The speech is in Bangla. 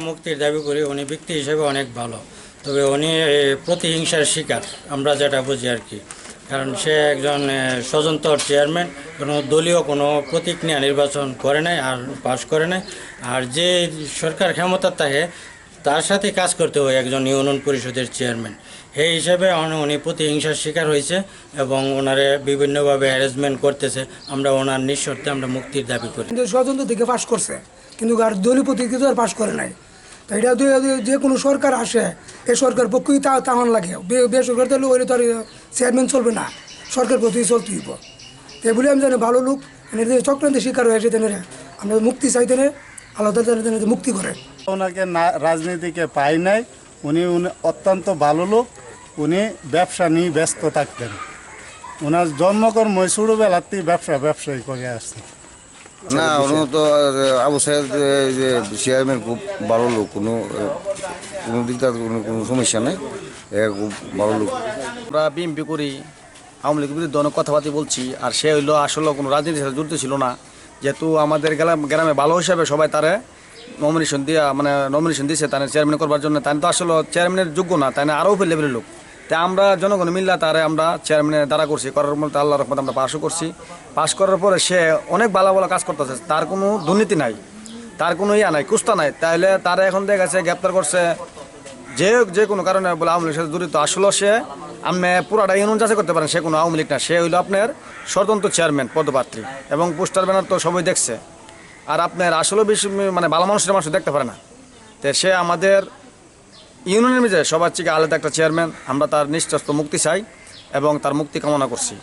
মুক্তির দাবি করি, উনি ব্যক্তি হিসেবে অনেক ভালো। তবে উনি প্রতিহিংসার শিকার, আমরা যেটা বুঝি আর কি। কারণ সে একজন স্বজন্তর চেয়ারম্যান, কোনো দলীয় কোনো প্রতীক নিয়ে নির্বাচন করে নাই আর পাশ করে নাই। আর যে সরকার ক্ষমতা থাকে তার সাথে কাজ করতে হয় একজন ইউনিয়ন পরিষদের চেয়ারম্যান। এই হিসাবে উনি- প্রতিহিংসার শিকার হয়েছে এবং ওনারে বিভিন্নভাবে অ্যারেঞ্জমেন্ট করতেছে। আমরা ওনার নিঃশর্তে আমরা মুক্তির দাবি করি। কিন্তু স্বতন্ত্র থেকে পাশ করছে। কিন্তু আর দলীয় প্রতীকে তো আর পাশ করে নাই। তো এটা যে কোনো সরকার আসে, এই সরকার পক্ষই তা তাহন লাগে। বেসরকার তাহলে ওই তো আর চেয়ারম্যান চলবে না। সরকার প্রতি চলতে হইব। তো বলে আমি জানি ভালো লোক চক্রান্তের শিকার হয়েছে তেনে আমরা মুক্তি চাইতে আলাদা তেনে মুক্তি করে। ওনাকে না রাজনীতিকে পাই নাই উনি উনি অত্যন্ত ভালো লোক উনি ব্যবসা নিয়ে ব্যস্ত থাকতেন। ওনার জন্মকর জন্মকর্ম ছোটোবেলাতেই ব্যবসা ব্যবসায়ী করে আসছে। না উনি তো আবু সাহেব যে- যে চেয়ারম্যান খুব ভালো লোক কোনো কোনো দিক থেকে কোনো কোনো সমস্যা নেই এ খুব ভালো লোক। আমরা বিএমপি করি আওয়ামী লীগের বিরুদ্ধে অনেক কথাবার্তা বলছি আর সে হইল আসলে কোনো রাজনীতির সাথে জড়িত ছিল না। যেহেতু আমাদের গ্রাম- গ্রামে ভালো হিসাবে সবাই তারে নমিনেশন দিয়া মানে নমিনেশন দিয়েছে তার চেয়ারম্যান করবার জন্য। তাই তো আসলে চেয়ারম্যানের যোগ্য না, তাই না? আরও উপর লেভেলের লোক। তাই আমরা জনগণ মিল্লা তারে আমরা চেয়ারম্যানের দ্বারা করছি। করার মধ্যে আল্লাহ রহমত আমরা পাশও করছি। পাশ করার পরে সে অনেক ভালো ভালো কাজ করতেছে। তার কোনো দুর্নীতি নাই। তার কোনো ইয়া নাই, কুস্তা নাই। তাইলে তারা এখন দেখা গেছে, গ্রেপ্তার করছে। যে যে কোনো কারণে বলে আওয়ামী লীগের সাথে জড়িত। আসলে সে আপনি পুরাটা ইউনিয়ন যাচাই করতে পারেন, সে কোনো আওয়ামী লীগ না। সে হইল আপনার স্বতন্ত্র চেয়ারম্যান, পদপ্রার্থী। এবং পোস্টার, ব্যানার তো সবাই দেখছে। আর আপনার আসলেও বেশি মানে ভালো মানুষের মানুষ দেখতে পারে না। তো সে আমাদের ইউনিয়নের মিজে সবার থেকে আলাদা একটা চেয়ারম্যান। আমরা তার নিঃশ্বাস মুক্তি চাই এবং তার মুক্তি কামনা করছি।